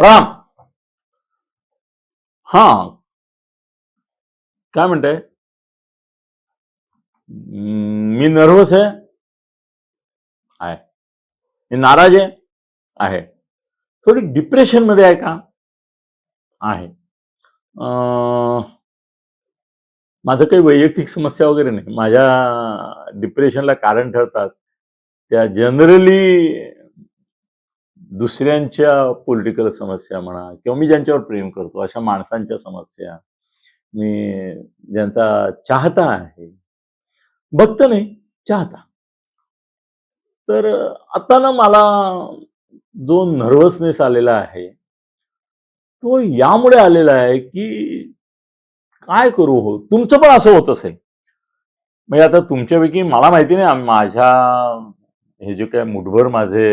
प्रणाम हा. काय म्हणताय? मी नर्वस आहे. आहे. मी नाराज आहे. आहे. थोडी डिप्रेशनमध्ये आहे का? आहे. माझं काही वैयक्तिक समस्या वगैरे नाही. माझ्या डिप्रेशनला कारण ठरतात. त्या जनरली दुसऱ्यांच्या पॉलिटिकल समस्या म्हणा किंवा मी ज्यांच्यावर प्रेम करतो अशा माणसांच्या समस्या मी ज्यांचा चाहता आहे भक्त नाही चाहता. तर आता ना मला जो नर्वसनेस आलेला आहे तो यामुळे आलेला आहे की काय करू हो? तुमचं पण असं होत असेल म्हणजे आता तुमच्यापैकी मला माहिती नाही माझ्या हे जे काय मुठभर माझे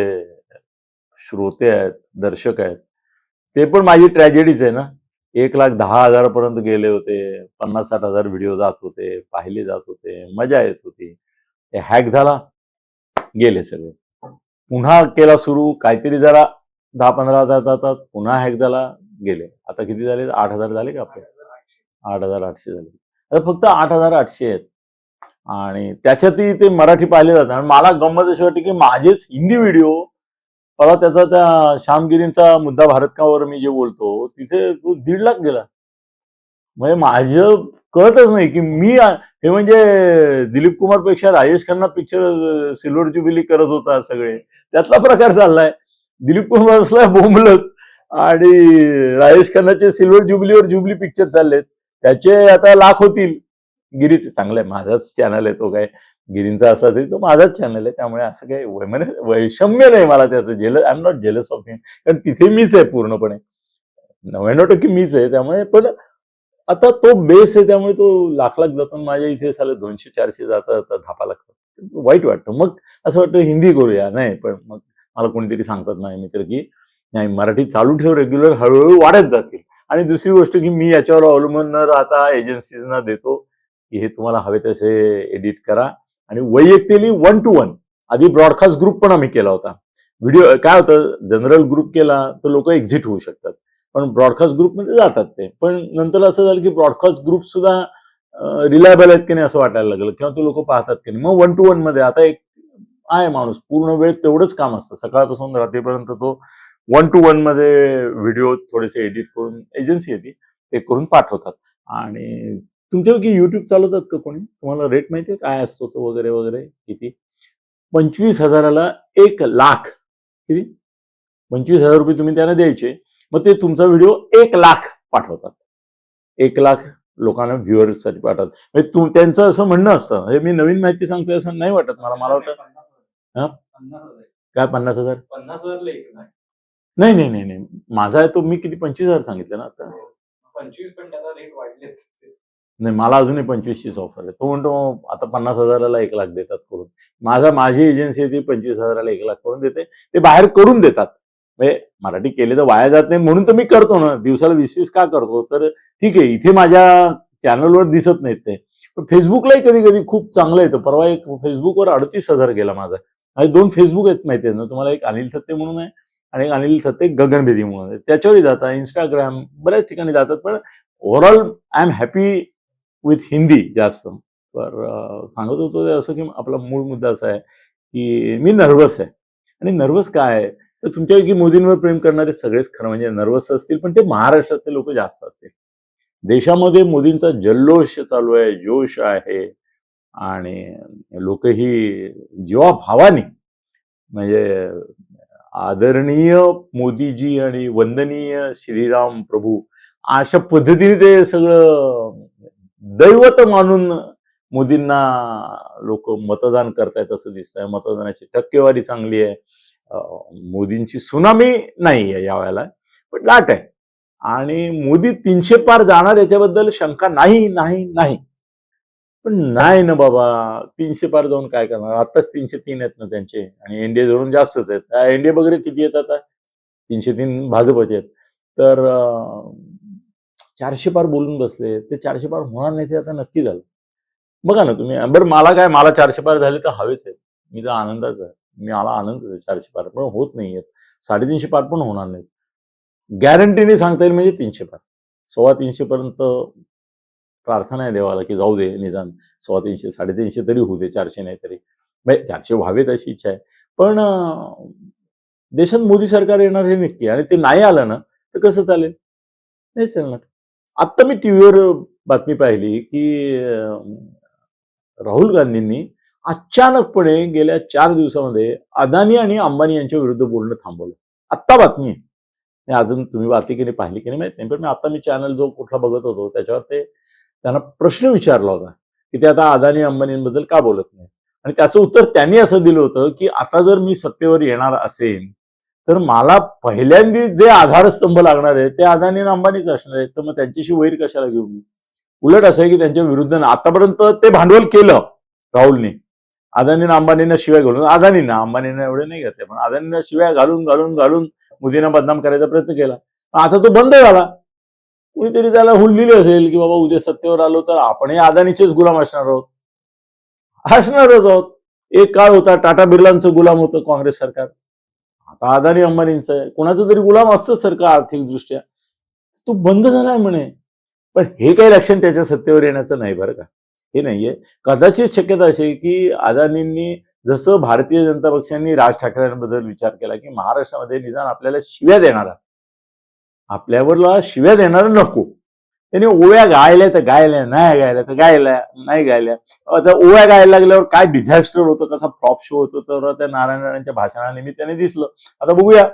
श्रोते आहेत दर्शक आहेत. ते पण माझी ट्रॅजेडीच आहे ना. एक लाख दहा हजारापर्यंत गेले होते पन्नास साठ हजार व्हिडिओ जात होते पाहिले जात होते मजा येत होती. ते हॅक झाला गेले सगळे. पुन्हा केला सुरू काहीतरी जरा दहा पंधरा हजार जातात पुन्हा हॅक झाला गेले. आता किती झाले? आठ हजार झाले का आपले? आठ हजार आठशे झाले. आता फक्त आठ हजार आठशे आहेत. आणि त्याच्यातही ते मराठी पाहिले जातात. आणि मला गंमत अशी वाटते की माझेच हिंदी व्हिडिओ मला त्याचा त्या श्यामगिरींचा मुद्दा भारत कावर मी जे बोलतो तिथे तो दीड लाख गेला. म्हणजे माझं कळतच नाही की मी हे म्हणजे Dilip कुमारपेक्षा Rajesh Khanna picture silver jubilee करत होता सगळे. त्यातला प्रकार चाललाय. दिलीप कुमार असला बोंबलत आणि राजेश खन्नाचे सिल्वर जुबिलीवर जुबली पिक्चर चाललेत. त्याचे आता लाख होतील. गिरीचे चांगलं आहे माझाच चॅनल आहे तो काय. गिरींचा असला तरी तो माझाच चॅनल आहे त्यामुळे असं काही म्हणजे वैषम्य नाही मला त्याचं. Jealous I am not jealous of him कारण तिथे मीच आहे पूर्णपणे. नव्याण्णव टक्के मीच आहे त्यामुळे पण आता तो बेस आहे त्यामुळे तो लाख लाख जातो आणि माझ्या इथे झालं दोनशे चारशे जाता जाता धापा लागतात वाईट वाटतं. मग असं वाटतं हिंदी करूया. नाही पण मग मला कोणीतरी सांगतात नाही मित्र की नाही मराठी चालू ठेव रेग्युलर हळूहळू वाढत जातील. आणि दुसरी गोष्ट की मी याच्यावर अवलंबून न राहता एजन्सीजना देतो की हे तुम्हाला हवे तसे एडिट करा. आणि वैयक्तिकली वन टू वन आधी ब्रॉडकास्ट ग्रुप पण आम्ही केला होता. व्हिडिओ काय होतं जनरल ग्रुप केला तर लोक एक्झिट होऊ शकतात. पण ब्रॉडकास्ट ग्रुपमध्ये जातात ते. पण नंतर असं झालं की ब्रॉडकास्ट ग्रुप सुद्धा रिलायबल आहेत की नाही असं वाटायला लागलं किंवा ते लोक पाहतात की नाही. मग वन टू वनमध्ये आता एक आहे माणूस. पूर्ण वेळ तेवढंच काम असतं. सकाळपासून रात्रीपर्यंत तो वन टू वनमध्ये व्हिडिओ थोडेसे एडिट करून एजन्सी येते ते करून पाठवतात. आणि तुमच्यापैकी युट्यूब चालवतात का कोणी? तुम्हाला रेट माहिती आहे काय असतो तो वगैरे वगैरे? किती? पंचवीस हजाराला एक लाख. किती? पंचवीस हजार रुपये तुम्ही त्यांना द्यायचे. मग ते तुमचा व्हिडिओ एक लाख पाठवतात. एक लाख लोकांना व्ह्युअर्ससाठी पाठवतात. म्हणजे तू त्यांचं असं म्हणणं असतं. हे मी नवीन माहिती सांगतोय असं नाही वाटत मला. मला वाटतं हा? काय पन्नास हजार? पन्नास हजारला एक नाही. नाही नाही नाही नाही. माझा आहे तो मी किती? पंचवीस हजार सांगितलं ना आता. पंचवीस पण त्याचा रेट वाढले नाही मला अजूनही पंचवीसचीच ऑफर आहे. तो म्हणतो आता पन्नास हजाराला एक लाख देतात करून. माझा माझी एजन्सी आहे ती पंचवीस हजाराला एक लाख करून देते. ते बाहेर करून देतात. म्हणजे मराठी केले तर वाया जात नाही म्हणून तर मी करतो ना. दिवसाला वीस वीस का करतो? तर ठीक आहे इथे माझ्या चॅनलवर दिसत नाहीत ते. पण फेसबुकलाही कधी कधी खूप चांगलं येतं. परवा एक फेसबुकवर अडतीस हजार गेला माझा. आणि दोन फेसबुक आहेत माहिती आहेत ना तुम्हाला एक अनिल थत्ते म्हणून आहे आणि एक अनिल थत्ते गगनभेदी म्हणून आहे. त्याच्यावरही जातात इंस्टाग्राम बऱ्याच ठिकाणी जातात. पण overall I am happy with Hindi जास्त. तर सांगत होतो ते असं की आपला मूळ मुद्दा असा आहे की मी नर्वस आहे. आणि नर्वस काय आहे? तर तुमच्यापैकी मोदींवर प्रेम करणारे सगळेच खरं म्हणजे नर्वस असतील पण ते महाराष्ट्रातले लोक जास्त असतील. देशामध्ये मोदींचा जल्लोष चालू आहे जोश आहे. आणि लोकही जीवा भावानी म्हणजे आदरणीय मोदीजी आणि वंदनीय श्रीराम प्रभू अशा पद्धतीने ते सगळं दैवत मानून मोदींना लोक मतदान करतायत असं दिसतंय. मतदानाची टक्केवारी चांगली आहे. मोदींची सुनामी नाही आहे यावेळेला पण लाट आहे. आणि मोदी तीनशे पार जाणार याच्याबद्दल शंका नाही नाही नाही. पण नाही ना बाबा तीनशे पार जाऊन काय करणार? आताच तीनशे तीन आहेत ना त्यांचे. आणि एनडीए धरून जास्तच आहेत. एनडीए वगैरे किती येतात तीनशे तीन भाजपचे आहेत. तर चारशे पार बोलून बसले. ते चारशे पार होणार नाही ते आता नक्की झालं. बघा ना तुम्ही बरं मला काय मला चारशे पार झाले तर हवेच आहेत मी तर आनंदाच आहे. मी मला आनंदच आहे चारशे पार पण होत नाही आहेत साडेतीनशे पार पण होणार नाहीत. गॅरंटीने सांगता येईल म्हणजे तीनशे पार. सव्वा तीनशे पर्यंत प्रार्थना आहे देवाला की जाऊ दे निदान. सव्वा तीनशे साडेतीनशे तरी होऊ दे चारशे नाही तरी. म्हणजे चारशे व्हावेत अशी इच्छा आहे. पण देशात मोदी सरकार येणार हे नक्की आणि ते नाही आलं ना तर कसं चालेल? नाही चालणार. आत्ता मी टीव्हीवर बातमी पाहिली की राहुल गांधींनी अचानकपणे गेल्या चार दिवसामध्ये अदानी आणि अंबानी यांच्या विरुद्ध बोलणं थांबवलं. आत्ता बातमी आहे. अजून तुम्ही बातमी की नाही पाहिली की नाही माहीत नाही पण मी आता मी चॅनल जो कुठला बघत होतो त्याच्यावर ते त्यांना प्रश्न विचारला होता की ते आता अदानी अंबानींबद्दल का बोलत नाही आणि त्याचं उत्तर त्यांनी असं दिलं होतं की आता जर मी सत्तेवर येणार असेल तर मला पहिल्यांदी जे आधारस्तंभ लागणार आहे ते अदानी अंबानीच असणार आहे. तर मग त्यांच्याशी वैर कशाला घेऊ मी? उलट असं आहे की त्यांच्या विरुद्ध आतापर्यंत ते भांडवल केलं राहुलने. अदानीनं अंबानीनं शिवाय घालून अदानीनं अंबानीनं एवढे नाही घेतले पण अदानीनं शिवाय घालून घालून घालून मोदींना बदनाम करायचा प्रयत्न केला. पण आता तो बंद झाला. कुणीतरी त्याला हुल दिली असेल की बाबा उद्या सत्तेवर आलो तर आपणही अदानीचेच गुलाम असणार आहोत. असणारच आहोत. एक काळ होता टाटा बिर्लांचं गुलाम होतं काँग्रेस सरकार. आता अदानी अंबानींचं आहे. कोणाचं तरी गुलाम असतं सरकार आर्थिक दृष्ट्या तो बंद झालाय म्हणे. पण हे काही लक्षण त्याच्या सत्तेवर येण्याचं नाही बरं का. हे नाहीये. कदाचित शक्यता अशी की अदानींनी जसं भारतीय जनता पक्षांनी राज ठाकरेंबद्दल विचार केला की महाराष्ट्रामध्ये निदान आपल्याला शिव्या देणारा. आपल्यावरला शिव्या देणारा नको. त्यांनी ओव्या गायल्या तर गायल्या नाही गायल्या तर गायल्या नाही गायल्या. आता ओव्या गायला लागल्यावर काय डिझास्टर होतं कसा फ्लॉप शो होतो तर त्या नारायण राणेंच्या भाषणानिमित्ताने दिसलं. आता बघूया.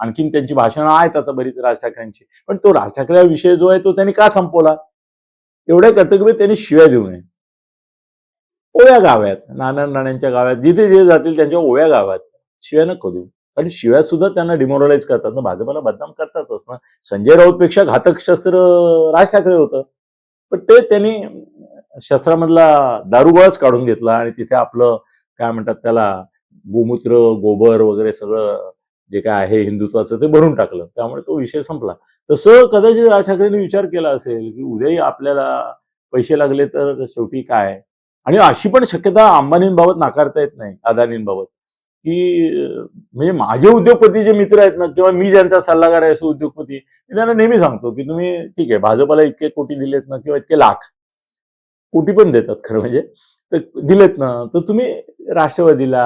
आणखीन त्यांची भाषणं आहेत आता बरीच राज ठाकरेंची. पण तो राज ठाकरे विषय जो आहे तो त्यांनी का संपवला? एवढ्या कर्तव्य त्यांनी शिव्या देऊ नये. ओव्या गाव्यात नारायण राणेंच्या गावात जिथे जे जातील त्यांच्या ओव्या गावात शिव्या नको देऊ. कारण शिव्या सुद्धा त्यांना डिमोरलाइज करतात. ना भाजपला बदनाम करतातच ना. संजय राऊतपेक्षा घातक शस्त्र राज ठाकरे होतं. पण ते त्यांनी शस्त्रामधला दारुगोळाच काढून घेतला आणि तिथे आपलं काय म्हणतात त्याला गोमूत्र गोबर वगैरे सगळं जे काय आहे हिंदुत्वाचं ते भरून टाकलं. त्यामुळे तो विषय संपला. तसं कदाचित राज ठाकरेंनी विचार केला असेल की उद्याही आपल्याला पैसे लागले तर शेवटी काय? आणि अशी पण शक्यता अंबानींबाबत नाकारता येत नाही अदानींबाबत. की म्हणजे माझे उद्योगपती जे मित्र आहेत ना किंवा मी ज्यांचा सल्लागार आहे असो उद्योगपती त्यांना नेहमी सांगतो की तुम्ही ठीक आहे भाजपाला इतके कोटी दिलेत ना किंवा इतके लाख कोटी पण देतात खरं म्हणजे तर दिलेत ना तर तुम्ही राष्ट्रवादीला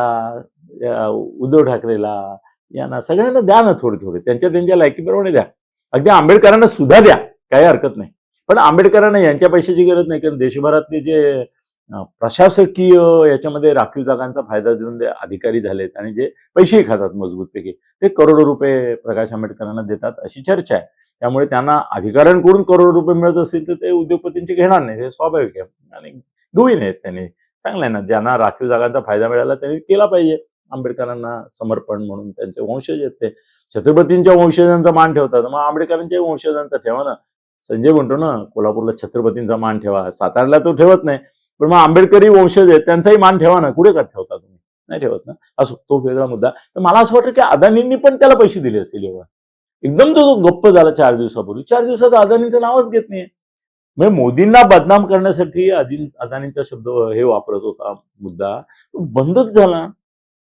उद्धव ठाकरेला यांना सगळ्यांना द्या ना थोडे थोडे त्यांच्या त्यांच्या लायकीप्रमाणे द्या. अगदी आंबेडकरांना सुद्धा द्या काही हरकत नाही. पण आंबेडकरांना यांच्या पैशाची गरज नाही कारण देशभरातले जे प्रशासकीय याच्यामध्ये राखीव जागांचा फायदा देऊन जे अधिकारी झालेत आणि जे पैसेही खातात मजबूतपैकी ते करोडो रुपये प्रकाश आंबेडकरांना देतात अशी चर्चा आहे. त्यामुळे त्यांना अधिकाऱ्यांकडून करोडो रुपये मिळत असतील तर ते उद्योगपतींचे घेणार नाही हे स्वाभाविक आहे. आणि घेऊही नाहीत त्यांनी. चांगलं आहे ना ज्यांना राखीव जागांचा फायदा मिळाला त्यांनी केला पाहिजे. आंबेडकरांना समर्पण म्हणून त्यांचे वंशज आहेत ते. छत्रपतींच्या वंशजांचा मान ठेवतात मग आंबेडकरांच्या वंशजांचा ठेवा ना. संजय म्हणतो ना कोल्हापूरला छत्रपतींचा मान ठेवा. सातारला तो ठेवत नाही. पण मग आंबेडकरी वंशज आहेत त्यांचाही मान ठेवा ना. कुठे का ठेवता तुम्ही? नाही ठेवत ना. असो तो वेगळा मुद्दा. तर मला असं वाटतं की अदानींनी पण त्याला पैसे दिले असतील एवढा. एकदम जो तो गप्प झाला चार दिवसापूर्वी. चार दिवसात अदानींचं नावच घेत नाही. म्हणजे मोदींना बदनाम करण्यासाठी अदिन अदानींचा शब्द हे वापरत होता मुद्दा. तो बंदच झाला.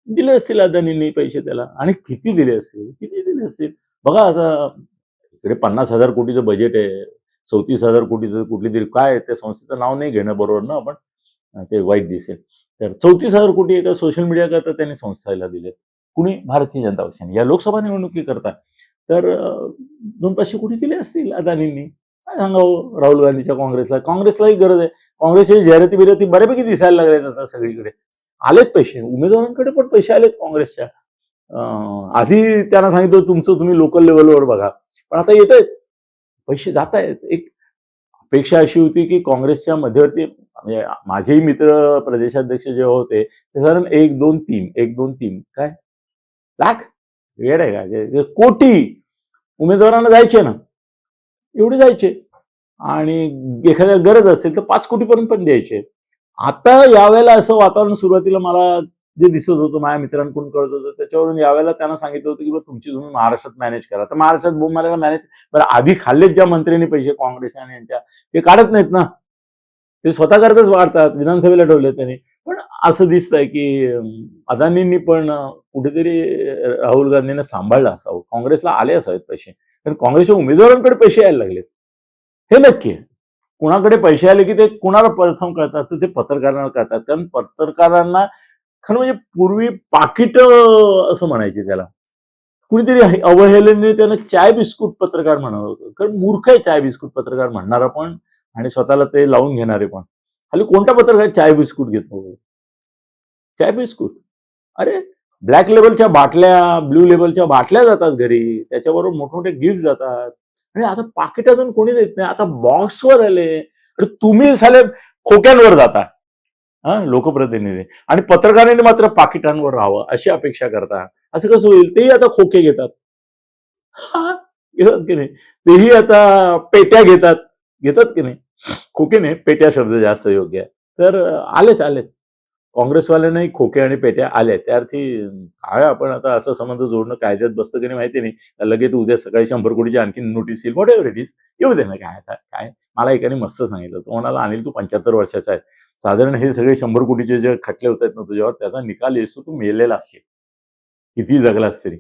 दिले असतील अदानींनी पैसे त्याला. आणि किती दिले असतील? किती दिले असतील? बघा आता इकडे पन्नास हजार कोटीचं बजेट आहे. चौतीस हजार कोटी कुठली तरी. काय त्या संस्थेचं नाव नाही घेणं बरोबर ना आपण? ते वाईट दिसेल. तर चौतीस हजार कोटी एका सोशल मीडिया करता त्यांनी संस्थेला दिले. कुणी? भारतीय जनता पक्षाने. या लोकसभा निवडणुकीकरता तर दोन पाचशे कोटी दिले असतील अदानींनी. काय सांगावं? राहुल गांधीच्या काँग्रेसला. काँग्रेसलाही गरज आहे. काँग्रेसची जाहिराती बिराती बऱ्यापैकी दिसायला लागल्यात आता सगळीकडे. आलेत पैसे. उमेदवारांकडे पण पैसे आलेत काँग्रेसच्या. आधी त्यांना सांगितलं तुमचं तुम्ही लोकल लेवलवर बघा. पण आता येत आहेत पैसे जात आहेत. एक अपेक्षा अशी होती की काँग्रेसच्या मध्यवर्ती म्हणजे माझेही मित्र प्रदेशाध्यक्ष जेव्हा होते ते साधारण एक दोन तीन एक दोन तीन काय? लाख? वेळ आहे का? कोटी उमेदवारांना जायचे ना एवढे जायचे. आणि एखाद्या गरज असेल तर पाच कोटीपर्यंत पण द्यायचे. आता यावेळेला असं वातावरण सुरुवातीला मला जे दिसत होतं माझ्या मित्रांकडून कळत होतं त्याच्यावरून यावेळेला त्यांना सांगितलं होतं की बरं तुमची तुम्ही महाराष्ट्रात मॅनेज करा. तर महाराष्ट्रात बोंब मारायला मॅनेज बरं आधी खाल्लेत ज्या मंत्र्यांनी पैसे काँग्रेस आणि यांच्या ते काढत नाहीत ना. ते स्वतः करतच वाढतात विधानसभेला ठेवले त्यांनी. पण असं दिसतंय की अदानींनी पण कुठेतरी राहुल गांधींना सांभाळलं असावं. काँग्रेसला आले असावेत पैसे. कारण काँग्रेसच्या उमेदवारांकडे पैसे यायला लागलेत. हे नक्की आहे. कुणाकडे पैसे आले की ते कुणाला प्रथम कळतात? तर ते पत्रकारांना कळतात. कारण पत्रकारांना खरं म्हणजे पूर्वी पाकिट असं म्हणायचे त्याला. कुणीतरी हे- त्यानं चाय बिस्कुट पत्रकार म्हणावं होतं. कारण मूर्ख आहे चाय बिस्कुट पत्रकार म्हणणारा पण आणि स्वतःला ते लावून घेणारे पण. हल्ली कोणता पत्रकार चाय बिस्कुट घेतो चाय बिस्कुट? अरे ब्लॅक लेबलच्या बाटल्या ब्ल्यू लेबलच्या बाटल्या जातात घरी. त्याच्याबरोबर मोठमोठे गिफ्ट जातात. आणि आता पाकिटातून कोणी देत नाही. आता बॉक्सवर आले. अरे तुम्ही साले खोक्यांवर जाता. लोकप्रतिनिधी. आणि पत्रकारांनी मात्र पाकिटांवर राहावं अशी अपेक्षा करता असं कसं होईल? तेही आता खोके घेतात. हा घेतात की नाही? तेही आता पेट्या घेतात. घेतात की नाही? खोके नाही पेट्या शब्द जास्त योग्य आहे. तर आलेच आलेत. काँग्रेसवाल्यांनाही खोके आणि पेट्या आल्या. त्या अर्थी काय आपण आता असं संबंध जोडणं कायद्यात बसतं की नाही माहिती नाही. लगेच उद्या सकाळी शंभर कोटीची आणखी नोटीस येईल. वॉट एव्हर इट इज येऊ दे ना काय आता. काय? मला एकाने मस्त सांगितलं. तो म्हणाला अनिल तू पंच्याहत्तर वर्षाचा आहे. साधारण हे सगळे शंभर कोटीचे जे खटले होत आहेत ना तुझ्यावर त्याचा निकाल येसो तू. मेलेला असशील. किती जगलास तरी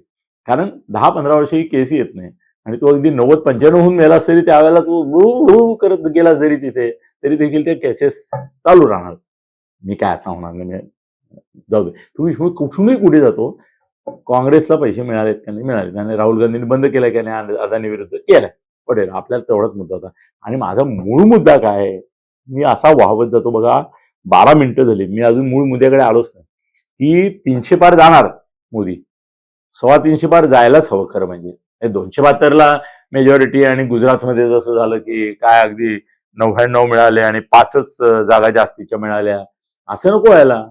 कारण दहा पंधरा वर्ष ही केस येत नाही. आणि तू अगदी नव्वद पंच्याण्णवहून मेलास तरी त्यावेळेला तू हू हू करत गेलास जरी तिथे तरी देखील ते केसेस चालू राहणार. मी काय असा होणार नाही मी जाऊ दे. तुम्ही कुठूनही कुठे जातो काँग्रेसला पैसे मिळालेत का नाही? मिळाले आणि राहुल गांधींनी बंद केलाय का नाही? अदानी विरुद्ध केलाय. पटेल आपल्याला तेवढाच मुद्दा होता. आणि माझा मूळ मुद्दा काय आहे? मी असा वाहवत जातो बघा बारा मिनिटं झाली. मी अजून मूळ मुद्द्याकडे आलोच नाही. की तीनशे पार जाणार मोदी. सव्वा तीनशे पार जायलाच हवं खरं म्हणजे. हे दोनशे बहात्तरला मेजॉरिटी आणि गुजरातमध्ये जसं झालं की काय अगदी नव्याण्णव मिळाले आणि पाचच जागा जास्तीच्या मिळाल्या. असं नको व्हायला.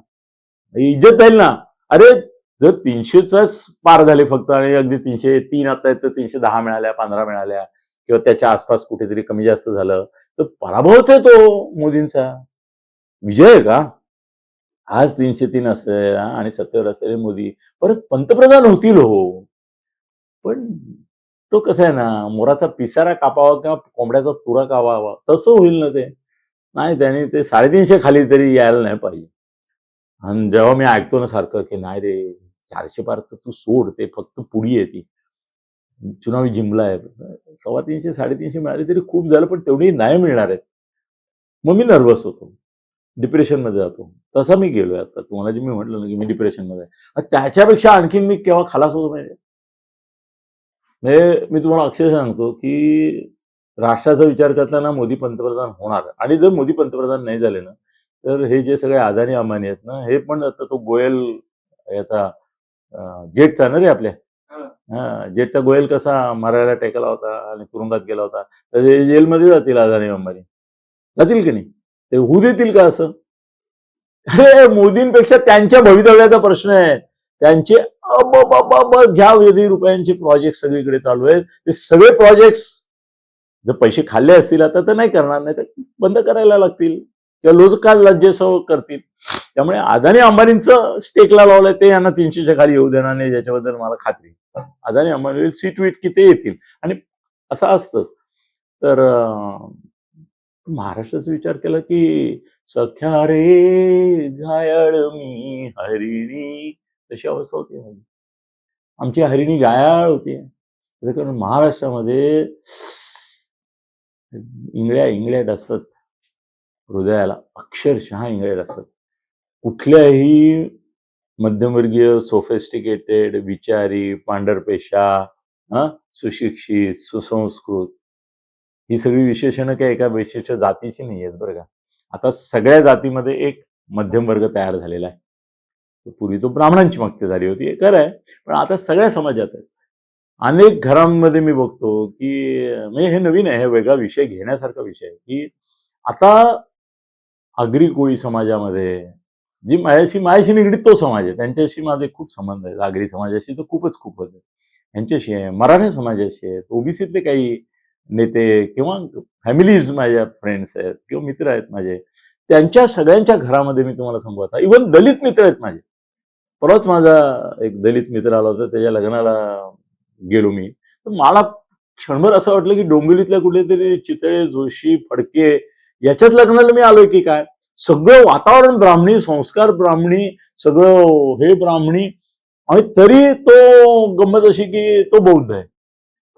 इज्जत जाईल ना. अरे जर तीनशेच पार झाले फक्त आणि अगदी तीनशे तीन आता आहेत तर तीनशे दहा मिळाल्या पंधरा मिळाल्या किंवा त्याच्या आसपास कुठेतरी कमी जास्त झालं तर पराभवच आहे तो मोदींचा. विजय आहे का? आज तीनशे तीन असेल आणि सत्तेवर असलेले मोदी परत पंतप्रधान होतील हो. पण तो कसं आहे ना मोराचा पिसारा कापावा किंवा कोंबड्याचा तुरा कापावा तसं होईल ना ते. नाही त्याने ते साडेतीनशे खाली तरी यायला नाही पाहिजे. आणि जेव्हा मी ऐकतो ना सारखं की नाही रे चारशे पारचं तू सोड ते फक्त पुढी आहे ती. चुनावी जिंकला आहे. सव्वा तीनशे साडेतीनशे मिळाले तरी खूप झालं पण तेवढी नाही मिळणार आहेत. मग मी नर्वस होतो. डिप्रेशनमध्ये जातो. तसा मी गेलोय आता. तुम्हाला जे मी म्हटलं ना की मी डिप्रेशनमध्ये आहे. त्याच्यापेक्षा आणखीन मी केव्हा खालास होतो माहिती म्हणजे मी तुम्हाला अक्षरशः सांगतो की राष्ट्राचा विचार करताना मोदी पंतप्रधान होणार. आणि जर मोदी पंतप्रधान नाही झाले ना तर हे जे सगळे अदानी अंबानी आहेत ना हे पण आता तो गोयल याचा जेटचा ना रे आपल्या हा. जेटचा गोयल कसा मारायला टेकला होता आणि तुरुंगात गेला होता तर हे जेलमध्ये जातील अदानी अंबानी जातील की नाही? ते होऊ देतील का असं? अरे मोदींपेक्षा त्यांच्या भवितव्याचा प्रश्न आहे. त्यांचे अब ज्या विधी रुपयांचे प्रोजेक्ट सगळीकडे चालू आहेत ते सगळे प्रोजेक्ट्स जर पैसे खाल्ले असतील आता तर नाही करणार नाही तर बंद करायला लागतील. किंवा लोक का लज्जेसह करतील. त्यामुळे अदानी अंबानींचं स्टेकला लावलंय ते यांना तीनशेच्या खाली येऊ देणार नाही याच्याबद्दल मला खात्री अदानी अंबानी सीट वीट की ते येतील? आणि असं असतंच. तर महाराष्ट्राचा विचार केला की सख्या रे घायाळ मी हरिणी. तशी अवस्था होती माझी. आमची हरिणी गायाळ होती. त्याचं कारण महाराष्ट्रामध्ये इंगळ्या इंगळ्यात असत हृदयाला अक्षरशः इंगळ्यात असत कुठल्याही मध्यमवर्गीय सोफेस्टिकेटेड विचारी पांढरपेशा हा सुशिक्षित सुसंस्कृत ही सगळी विशेषणं काय एका विशिष्ट जातीची नाही आहेत बरं का? आता सगळ्या जातीमध्ये एक मध्यम वर्ग तयार झालेला आहे. पूर्वी तो ब्राह्मणांची मागती झाली होती हे खरं आहे. पण आता सगळ्या समाजात आहे अनेक घरांमध्ये मी बघतो की म्हणजे हे नवीन आहे हे वेगळा विषय घेण्यासारखा विषय की आता आगरी कोळी समाजामध्ये जी माझ्याशी माझ्याशी निगडीत तो समाज आहे. त्यांच्याशी माझे खूप संबंध आहेत. आगरी समाजाशी तर खूपच खूप होते यांच्याशी आहे मराठा समाजाशी आहेत. ओबीसीतले काही नेते किंवा फॅमिलीज माझ्या फ्रेंड्स आहेत किंवा मित्र आहेत माझे त्यांच्या सगळ्यांच्या घरामध्ये मी तुम्हाला सांगू इव्हन इवन दलित मित्र आहेत माझे. परवाच माझा एक दलित मित्र आला होता. त्याच्या लग्नाला गेलो मी. तर मला क्षणभर असं वाटलं की डोंबिवलीतल्या कुठेतरी चितळे जोशी फडके याच्यात लग्नाला मी आलोय की काय? सगळं वातावरण ब्राह्मणी संस्कार ब्राह्मणी सगळं हे ब्राह्मणी आणि तरी तो गंमत अशी की तो बौद्ध आहे.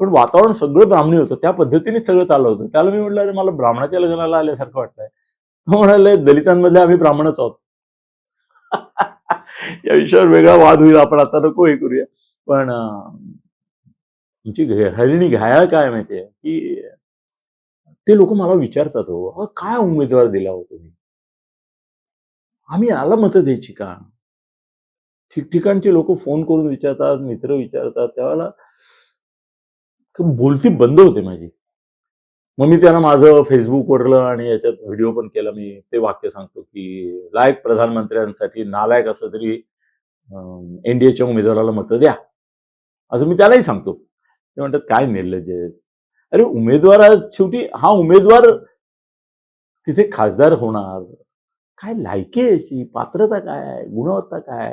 पण वातावरण सगळं ब्राह्मणी होतं. त्या पद्धतीने सगळं चाललं होतं. त्याला मी म्हटलं अरे मला ब्राह्मणाच्या लग्नाला आल्यासारखं वाटतंय. तो म्हणाले दलितांमधले आम्ही ब्राह्मणच आहोत. या विषयावर वेगळा वाद होईल. आपण आता नको हे करूया. पण तुमची हरिणी घायाळ काय माहितीये? की ते लोक मला विचारतात हो अहो, काय उमेदवार दिला हो तुम्ही? आम्ही आला मतं द्यायची का? ठिकठिकाणचे लोक फोन करून विचारतात मित्र विचारतात त्यावेळेला बोलती बंद होते माझी. मग मी त्यांना माझं फेसबुकवरलं आणि याच्यात व्हिडिओ पण केला मी ते वाक्य सांगतो की लायक प्रधानमंत्र्यांसाठी नालायक असलं तरी एनडीएच्या उमेदवाराला मतं द्या. असं मी त्यालाही सांगतो. ते म्हणतात काय निर्लज्ज अरे उमेदवारा शेवटी हा उमेदवार तिथे खासदार होणार. काय लायकी याची? पात्रता काय गुणवत्ता काय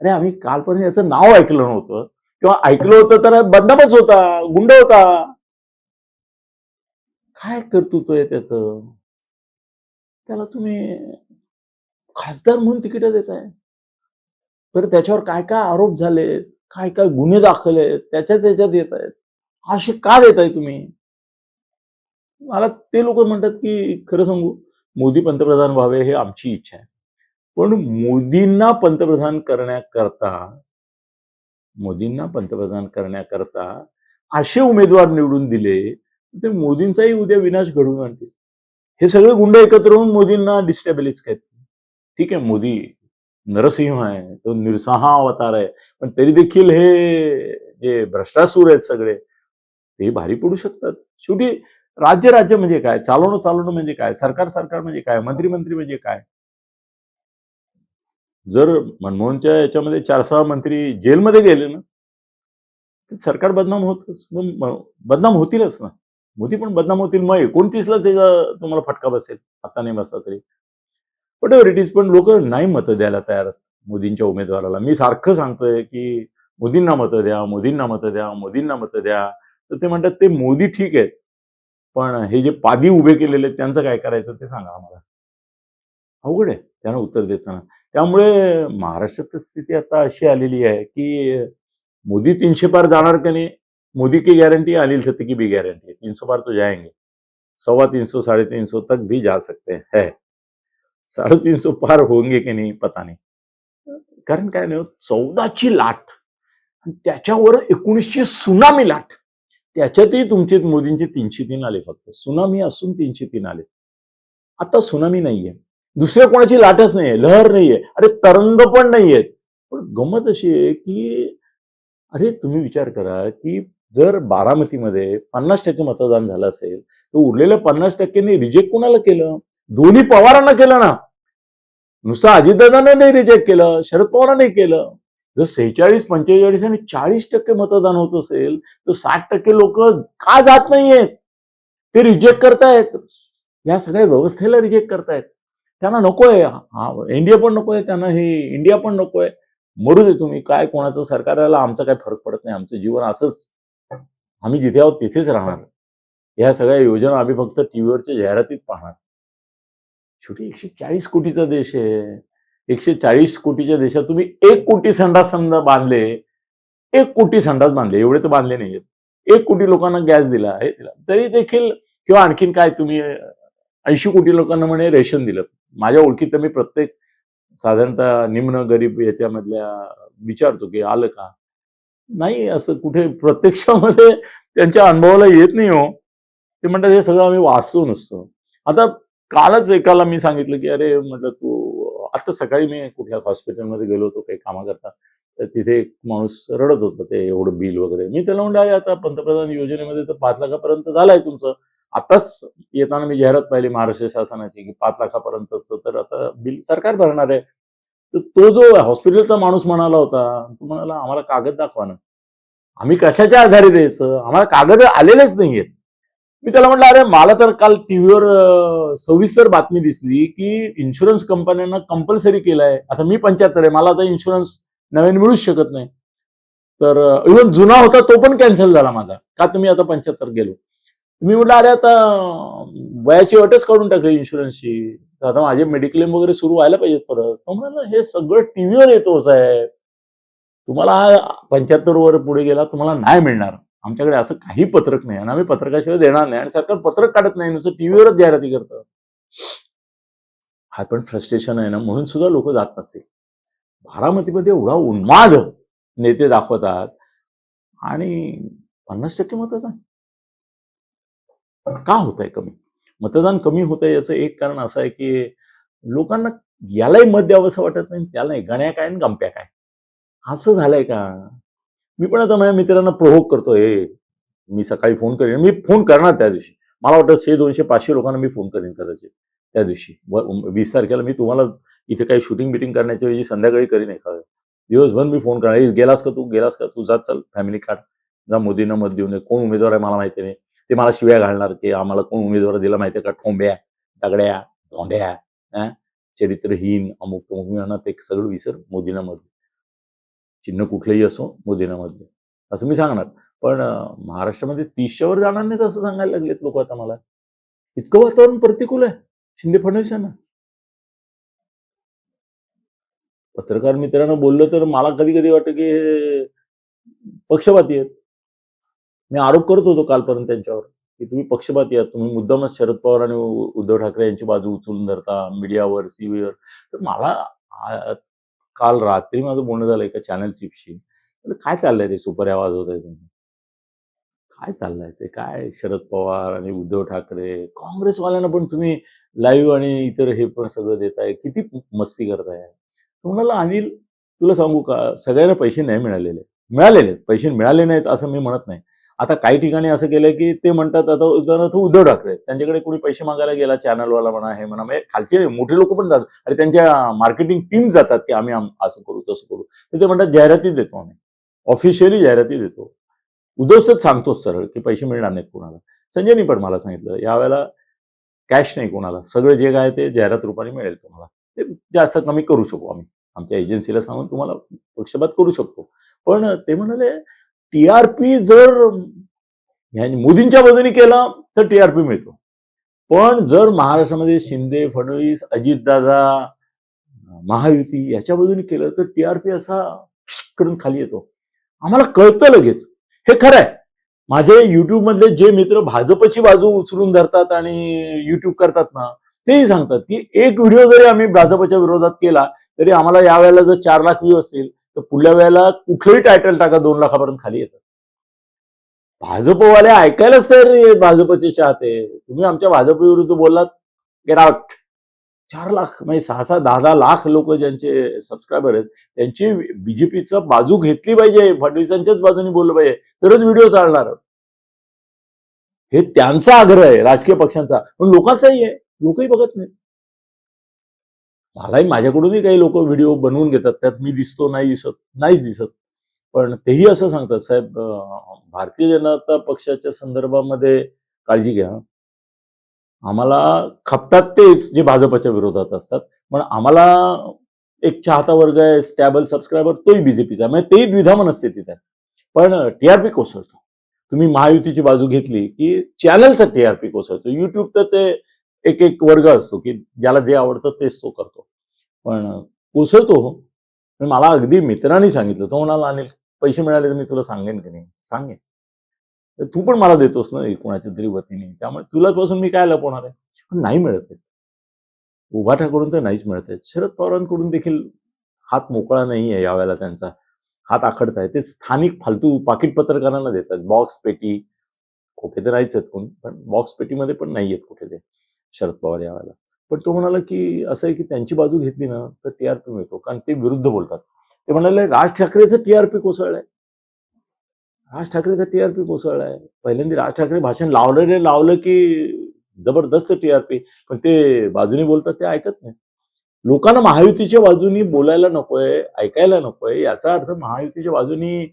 अरे आम्ही कालपर्यंत याचं नाव ऐकलं नव्हतं. किंवा ऐकलं होतं तर बदनामच होता गुंड होता. काय कर्तृत्व आहे त्याच? त्याला तुम्ही खासदार म्हणून तिकीट देताय. बरं त्याच्यावर काय काय आरोप झालेत? काय काय गुन्हे दाखल आहेत त्याच्याच याच्यात येत आहेत. असे का देत आहे तुम्ही? मला ते लोक म्हणतात की खरं सांगू मोदी पंतप्रधान व्हावे हे आमची इच्छा आहे. पण मोदींना पंतप्रधान करण्याकरता मोदींना पंतप्रधान करण्याकरता असे उमेदवार निवडून दिले ते मोदींचाही उद्या विनाश घडवून आणतील. हे सगळे गुंड एकत्र होऊन मोदींना डिस्टॅबिलिज करतील ठीक आहे मोदी नरसिंह आहे तो निरसहा अवतार आहे. पण तरी देखील हे जे भ्रष्टासूर आहेत सगळे ते भारी पडू शकतात. शेवटी राज्य राज्य म्हणजे काय? चालवणं चालवणं म्हणजे काय? सरकार सरकार म्हणजे काय? मंत्री मंत्री म्हणजे काय? जर मनमोहनच्या याच्यामध्ये चार सहा मंत्री जेलमध्ये गेले ना तर सरकार बदनाम होतच. मग बदनाम होतीलच ना. मोदी पण बदनाम होतील. मग एकोणतीसला त्याचा तुम्हाला फटका बसेल. आता नाही बसला तरी. बट इट इज पण लोक नाही मतं द्यायला तयार मोदींच्या उमेदवाराला. मी सारखं सांगतोय की मोदींना मतं द्या मोदींना मतं द्या मोदींना मतं द्या. तर ते म्हणतात ते मोदी ठीक आहेत पण हे जे पादी उभे केलेले आहेत, त्यांचं काय करायचं ते सांगा आम्हाला. अवघड आहे त्यांना उत्तर देताना. त्यामुळे महाराष्ट्रात स्थिती आता अशी आलेली आहे की मोदी तीनशे पार जाणार का नाही? मोदी की गारंटी अनिल सत्य की भी गारंटी तीन सौ पार तो जाएंगे. सवा तीन सौ साढ़े तीन सौ तक भी जा सकते हैं. साढ़े तीन सौ पार होंगे की नाही पता नाही. कारण काय नाही चौदाची लाट त्याच्यावर एकोणीसशे सुनामी लाट. त्याच्यातही तुमचे मोदींचे तीनशे तीन आले फक्त. सुनामी असून तीनशे तीन आले. आता सुनामी नाहीये. दुसऱ्या कोणाची लाटच नाहीये. लहर नाहीये. अरे तरंग पण नाहीयेत. पण गमत अशी आहे की अरे तुम्ही विचार करा की जर बारामतीमध्ये पन्नास टक्के मतदान झालं असेल तर उरलेल्या पन्नास टक्क्यांनी रिजेक्ट कोणाला केलं? दोन्ही पवारांना केलं ना. नुसतं अजितदादांना नाही रिजेक्ट केलं शरद पवारांनी केलं. जर सेहेचाळीस पंचेचाळीस आणि चाळीस टक्के मतदान होत असेल तर साठ टक्के लोक का जात नाहीयेत? ते रिजेक्ट करतायत. या सगळ्या व्यवस्थेला रिजेक्ट करतायत. त्यांना नकोय. हा इंडिया पण नकोय त्यांना हे इंडिया पण नकोय. मरू दे तुम्ही. काय कोणाचं सरकारला आमचा काय फरक पडत नाही. आमचं जीवन असंच. आम्ही जिथे आहोत तिथेच राहणार. ह्या सगळ्या योजना आम्ही फक्त टीव्हीवरच्या जाहिरातीत पाहणार. शेवटी एकशे चाळीस कोटीचा देश आहे. एकशे चाळीस कोटीच्या देशात तुम्ही एक कोटी संडास समजा बांधले. एक कोटी संडास बांधले. एवढे तर बांधले नाहीयेत. एक कोटी लोकांना गॅस दिला. हे दिला. तरी देखील किंवा आणखीन काय तुम्ही ऐंशी कोटी लोकांना म्हणे रेशन दिलं. माझ्या ओळखीत तर मी प्रत्येक साधारणतः निम्न गरीब याच्यामधल्या विचारतो की आलं का? नाही असं कुठे प्रत्यक्षामध्ये त्यांच्या अनुभवाला येत नाही हो. ते म्हणतात हे सगळं आम्ही वाचतो असतो आता कालच एकाला मी सांगितलं की अरे म्हटलं तू आता सकाळी मी कुठल्या हॉस्पिटलमध्ये गेलो होतो काही कामाकरता. तर तिथे एक माणूस रडत होता ते एवढं बिल वगैरे. मी त्याला म्हणलं अरे आता पंतप्रधान योजनेमध्ये तर पाच लाखापर्यंत झालंय तुमचं. आताच येताना मी जाहिरात पाहिली महाराष्ट्र शासनाची की पाच लाखापर्यंतच तर आता बिल सरकार भरणार आहे. तर तो जो हॉस्पिटलचा माणूस म्हणाला होता तो म्हणाला आम्हाला कागद दाखवा ना. आम्ही कशाच्या आधारे द्यायचं? आम्हाला कागद आलेलेच नाहीयेत. मी त्याला म्हटलं अरे मला तर काल टीव्हीवर सविस्तर बातमी दिसली की इन्शुरन्स कंपन्यांना कंपल्सरी केलाय. आता मी पंच्याहत्तर आहे मला आता इन्शुरन्स नवीन मिळूच शकत नाही. तर इव्हन जुना होता तो पण कॅन्सल झाला माझा. का तुम्ही आता पंच्याहत्तर गेलो? मी म्हटलं अरे आता वयाची अटच काढून टाकली इन्शुरन्सची तर आता माझे मेडिक्लेम वगैरे सुरू व्हायला पाहिजेत परत. तो म्हणाला हे सगळं टीव्हीवर येतो साहेब. तुम्हाला पंच्याहत्तर वर पुढे गेला तुम्हाला नाही मिळणार. आमच्याकडे असं काही पत्रक नाही आणि आम्ही पत्रकाशिवाय देणार नाही आणि सरकार पत्रक काढत नाही नुसतं टीव्हीवरच जाहिराती करतं. हा पण फ्रस्ट्रेशन आहे ना म्हणून सुद्धा लोक जात नसतील. बारामतीमध्ये एवढा उन्माद नेते दाखवतात आणि पन्नास टक्के मतदान. का होत आहे कमी? मतदान कमी होत आहे याचं एक कारण असं आहे की लोकांना यालाही मत द्यावं असं वाटत नाही त्याला गण्या काय आणि गंप्या काय? असं झालंय का? मी पण आता माझ्या मित्रांना प्रोहोक करतोय. मी सकाळी फोन करेन. मी फोन करणार त्या दिवशी. मला वाटतं शे दोनशे पाचशे लोकांना मी फोन करेन कदाचित त्या दिवशी. वीस तारखेला मी तुम्हाला इथे काही शूटिंग बिटिंग करण्याच्या ऐवजी संध्याकाळी करीन एखादं. दिवसभर मी फोन करणार. गेलास का तू? गेलास का? तू जात चल. फॅमिली कार्ड जा मोदींना मत देऊ नये कोण उमेदवार आहे मला माहिती नाही. ते मला शिव्या घालणार की आम्हाला कोण उमेदवार दिला माहिती का? ठोंब्या दगड्या धोंड्या चरित्रहीन अमुक तमुक मी म्हणा ते सगळं विसर. मोदींना मत चिन्ह कुठलंही असो मोदींना असं मी सांगणार. पण महाराष्ट्रामध्ये तीसच्या जाणार नाहीत असं सांगायला लागलेत लोक आता मला. इतकं वातावरण प्रतिकूल आहे. शिंदे फडणवीस यांना. पत्रकार मित्रांनो बोललो तर मला कधी कधी वाटतं की हे पक्षपाती आहेत. मी आरोप करत होतो कालपर्यंत त्यांच्यावर की तुम्ही पक्षपाती आहात. तुम्ही मुद्दामच शरद पवार आणि उद्धव ठाकरे यांची बाजू उचलून धरता मीडियावर सीव्हीवर तर मला काल रात्री माझं बोलणं झालं एका चॅनल चिपशी काय चाललंय ते? सुपर वाजवत आहे तुम्ही काय चाललंय ते? काय शरद पवार आणि उद्धव ठाकरे? काँग्रेसवाल्यांना पण तुम्ही लाईव्ह आणि इतर हे पण सगळं देताय. किती मस्ती करताय. तुम्हाला अनिल तुला सांगू का? सगळ्यांना पैसे नाही मिळालेले. मिळालेले पैसे मिळाले नाहीत असं मी म्हणत नाही. आता काही ठिकाणी असं केलंय की ते म्हणतात आता उदाहरणार्थ उद्धव ठाकरे त्यांच्याकडे कोणी पैसे मागायला गेला चॅनलवाला म्हणा हे म्हणा म्हणजे खालचे मोठे लोक पण जातात आणि त्यांच्या मार्केटिंग टीम जातात की आम्ही असं करू तसं करू. तर ते म्हणतात जाहिराती देतो आम्ही. ऑफिशियली जाहिराती देतो. उद्धवच सांगतोच सरळ की पैसे मिळणार नाहीत कोणाला. संजयनी पण मला सांगितलं यावेळेला कॅश नाही कोणाला. सगळं जे काय ते जाहिरात रूपाने मिळेल तुम्हाला. ते जास्त कमी करू शकू आम्ही. आमच्या एजन्सीला सांगून तुम्हाला पक्षपात करू शकतो. पण ते म्हणाले टी आर पी जर मोदींच्या बाजूने केला तर टीआरपी मिळतो. पण जर महाराष्ट्रामध्ये शिंदे फडणवीस अजितदादा महायुती याच्या बाजूने केलं तर टी आर पी असा करून खाली येतो. आम्हाला कळतं लगेच. हे खरं आहे. माझे युट्यूबमधले जे मित्र भाजपची बाजू उचलून धरतात आणि युट्यूब करतात ना तेही सांगतात की एक व्हिडिओ जरी आम्ही भाजपच्या विरोधात केला तरी आम्हाला या वेळेला जर चार लाख व्ह्यू असतील तर पुढल्या वेळेला कुठलंही टायटल टाका दोन लाखापर्यंत खाली येतं. भाजपवाले ऐकायलाच तयार नाही आहेत भाजपचे चाहते. तुम्ही आमच्या भाजप विरुद्ध बोललात गेट आउट चार लाख म्हणजे सहा सहा दहा दहा लाख लोक ज्यांचे सबस्क्रायबर आहेत त्यांची बीजेपीचं बाजू घेतली पाहिजे. फडणवीसांच्याच बाजूने बोललं पाहिजे. तरच व्हिडिओ चालणार. हे त्यांचा आग्रह आहे राजकीय पक्षांचा. पण लोकांचाही आहे. लोकही बघत नाही मलाही माझ्याकडूनही काही लोक व्हिडिओ बनवून घेतात त्यात मी दिसतो नाही दिसत नाहीच दिसत. पण तेही असं सांगतात साहेब भारतीय जनता पक्षाच्या संदर्भामध्ये काळजी घ्या. आम्हाला खपतात तेच जे भाजपच्या विरोधात असतात पण आम्हाला एक चाहता वर्ग आहे स्टॅबल सबस्क्रायबर तोही बीजेपीचा म्हणजे तेही द्विधामन असते तिथे पण टीआरपी कोसळतो. तुम्ही महायुतीची बाजू घेतली की चॅनलचा टीआरपी कोसळतो. युट्यूब तर ते एक एक वर्ग असतो की ज्याला जे आवडतं तेच तो करतो. पण कोसळतो हो. मला अगदी मित्रांनी सांगितलं. तो म्हणाला अनिल पैसे मिळाले तर मी तुला सांगेन की नाही? सांगेन. तर तू पण मला देतोस ना कोणाच्या तरी वतीने. त्यामुळे तुलापासून मी काय लपवणार आहे? पण नाही मिळत आहे उभाठाकडून तर नाहीच मिळत आहेत. शरद पवारांकडून देखील हात मोकळा नाही आहे यावेळेला त्यांचा. हात आखडत आहे. ते स्थानिक फालतू पाकिट पत्रकारांना देतात. बॉक्स पेटी खोके तर नाहीच आहेत कोण? पण बॉक्स पेटीमध्ये पण नाही आहेत कुठे ते. शरद पवार यावेळेला. पण तो म्हणाला की असं आहे की त्यांची बाजू घेतली ना तर टी आर पी मिळतो. कारण ते विरुद्ध बोलतात. ते म्हणाले राज ठाकरेचं टीआरपी कोसळलंय. राज ठाकरेचं पी कोसळलाय. पहिल्यांदा राज ठाकरे भाषण लावलं रे लावलं की जबरदस्त टी आर पी. पण ते बाजूने बोलतात ते ऐकत नाही. लोकांना महायुतीच्या बाजूनी बोलायला नकोय ऐकायला नकोय याचा अर्थ महायुतीच्या बाजूनी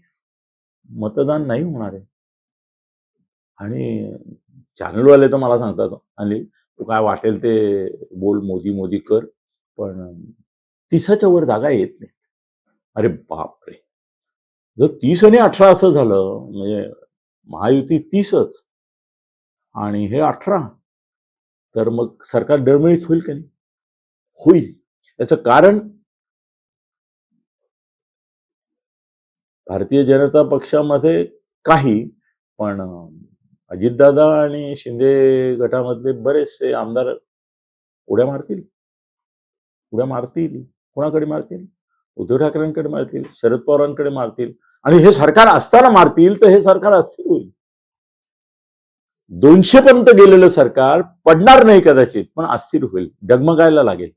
मतदान नाही होणार आहे. आणि चॅनलवाले तर मला सांगतात आणि तू काय वाटेल ते बोल मोदी मोदी कर पण तिसाच्या वर जागा येत नाही. अरे बापरे. जर तीस आणि अठरा असं झालं म्हणजे महायुती तीसच आणि हे अठरा तर मग सरकार डळमळीत होईल का नाही? होईल. याचं कारण? भारतीय जनता पक्षामध्ये काही पण अजितदादा आणि शिंदे गटामधले बरेचसे आमदार उड्या मारतील. उड्या मारतील. कोणाकडे मारतील? उद्धव ठाकरेंकडे मारतील. शरद पवारांकडे मारतील. आणि हे सरकार असताना मारतील तर हे सरकार अस्थिर होईल. दोनशे पर्यंत गेलेलं सरकार पडणार नाही कदाचित पण अस्थिर होईल. डगमगायला लागेल.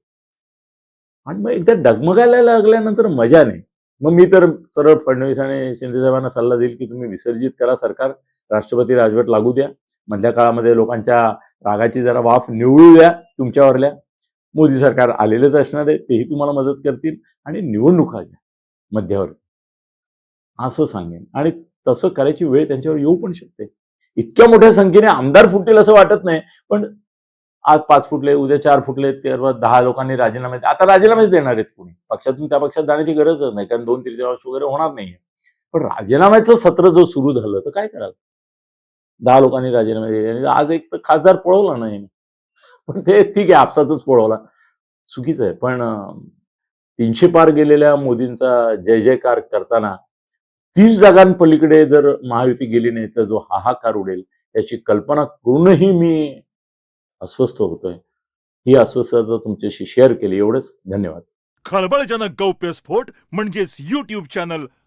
आणि मग एकदा डगमगायला लागल्यानंतर मजा नाही. मग मी तर सरळ फडणवीस आणि शिंदे साहेबांना सल्ला देईल की तुम्ही विसर्जित करा सरकार. राष्ट्रपती राजवट लागू द्या. मधल्या काळामध्ये लोकांच्या रागाची जरा वाफ निवळू द्या तुमच्यावरल्या मोदी सरकार आलेलेच असणार आहे तेही तुम्हाला मदत करतील आणि निवडणुका घ्या मध्यावर. असं सांगेन. आणि तसं करायची वेळ त्यांच्यावर येऊ पण शकते. इतक्या मोठ्या संख्येने आमदार फुटतील असं वाटत नाही पण आज पाच फुटले उद्या चार फुटले तेव्हा दहा लोकांनी राजीनामे आता राजीनामेच देणार आहेत कोणी. पक्षातून त्या पक्षात जाण्याची गरजच नाही कारण दोन तृतीयांश वगैरे होणार नाहीये. पण राजीनाम्याचं सत्र जो सुरू झालं तर काय कराल दहा लोकांनी राजीनामे दिले आणि आज एक तर खासदार पळवला नाही पण ते ठीक आहे आपसातच पळवला. चुकीचं आहे. पण तीनशे पार गेलेल्या मोदींचा जय जयकार करताना तीस जागांपलीकडे जर महायुती गेली नाही तर जो हाहाकार उडेल याची कल्पना करूनही मी अस्वस्थ होतोय. ही अस्वस्थता तुमच्याशी शेअर केली. एवढंच. धन्यवाद. खळबळजनक गौप्यस्फोट म्हणजेच युट्यूब चॅनल